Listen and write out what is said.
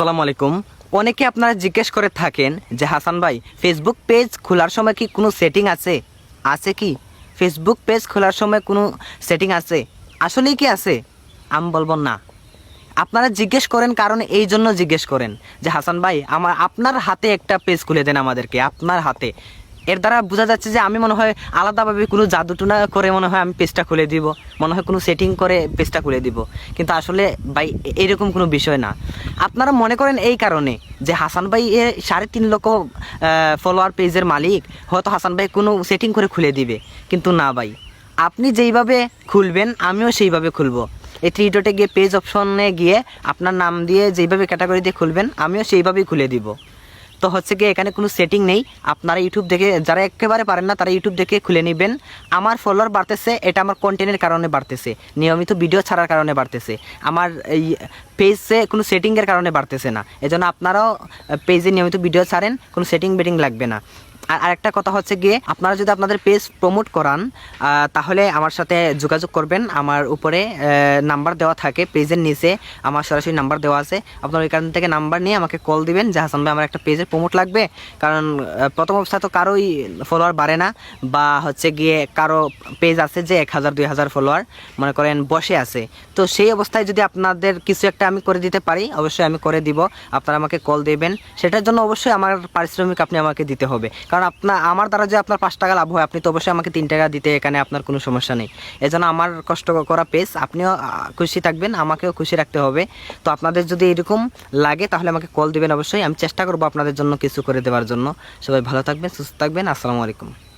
আসসালামু আলাইকুম। অনেকে আপনারা জিজ্ঞেস করে থাকেন যে, হাসান ভাই ফেসবুক পেজ খোলার সময় কি কোনো সেটিং আছে? আছে কি? ফেসবুক পেজ খোলার সময় কোনো সেটিং আছে? আসলেই কি আছে? আমি বলব না। আপনারা জিজ্ঞেস করেন কারণ এই জন্য জিজ্ঞেস করেন যে, হাসান ভাই, আমার, আপনার হাতে একটা পেজ খুলে দেন আমাদেরকে, আপনার হাতে। এর দ্বারা বোঝা যাচ্ছে যে আমি মনে হয় আলাদাভাবে কোনো জাদুটুনা করে মনে হয় আমি পেজটা খুলে দিব, মনে হয় কোনো সেটিং করে পেজটা খুলে দিব। কিন্তু আসলে ভাই, এরকম কোনো বিষয় না। আপনারা মনে করেন এই কারণে যে হাসান ভাই এ সাড়ে তিন লক্ষ ফলোয়ার পেজের মালিক, হয়তো হাসান ভাই কোনো সেটিং করে খুলে দিবে। কিন্তু না ভাই, আপনি যেইভাবে খুলবেন, আমিও সেইভাবে খুলবো। এই থ্রি ডটে গিয়ে পেজ অপশনে গিয়ে আপনার নাম দিয়ে যেইভাবে ক্যাটাগরি দিয়ে খুলবেন, আমিও সেইভাবেই খুলে দিব। তো হচ্ছে গিয়ে এখানে কোনো সেটিং নেই। আপনারা ইউটিউব দেখে, যারা একেবারে পারেন না, তারা ইউটিউব দেখে খুলে নেবেন। আমার ফলোয়ার বাড়তেছে, এটা আমার কন্টেন্টের কারণে বাড়তেছে। নিয়মিত ভিডিও ছাড়ার কারণে বাড়তেছে। আমার এই পেজে কোনো সেটিংয়ের কারণে বাড়তেছে না। এজন্য আপনারাও পেজে নিয়মিত ভিডিও ছাড়েন, কোনো সেটিং বেটিং লাগবে না। আর আরেকটা কথা হচ্ছে গিয়ে, আপনারা যদি আপনাদের পেজ প্রমোট করান তাহলে আমার সাথে যোগাযোগ করবেন। আমার উপরে নাম্বার দেওয়া থাকে পেজের নিচে আমার সরাসরি নাম্বার দেওয়া আছে। আপনার ওইখান থেকে নাম্বার নিয়ে আমাকে কল দিবেন যে হাসান ভাই আমার একটা পেজের প্রমোট লাগবে। কারণ প্রথম অবস্থায় তো কারোই ফলোয়ার বাড়ে না, বা হচ্ছে গিয়ে কারও পেজ আছে যে এক হাজার, দুই হাজার ফলোয়ার মনে করেন বসে আছে। তো সেই অবস্থায় যদি আপনাদের কিছু একটা আমি করে দিতে পারি, অবশ্যই আমি করে দিব। আপনারা আমাকে কল দেবেন। সেটার জন্য অবশ্যই আমার পারিশ্রমিক আপনি আমাকে দিতে হবে। কারণ আপনার আমার দ্বারা যে আপনার পাঁচ টাকা লাভ হয়, আপনি তো অবশ্যই আমাকে তিন টাকা দিতে, এখানে আপনার কোনো সমস্যা নেই। এজন্য আমার কষ্ট করা পেজ আপনিও খুশি থাকবেন, আমাকেও খুশি রাখতে হবে। তো আপনাদের যদি এরকম লাগে, তাহলে আমাকে কল দিবেন অবশ্যই। আমি চেষ্টা করব আপনাদের জন্য কিছু করে দেওয়ার জন্য। সবাই ভালো থাকবেন, সুস্থ থাকবেন। আসসালামু আলাইকুম।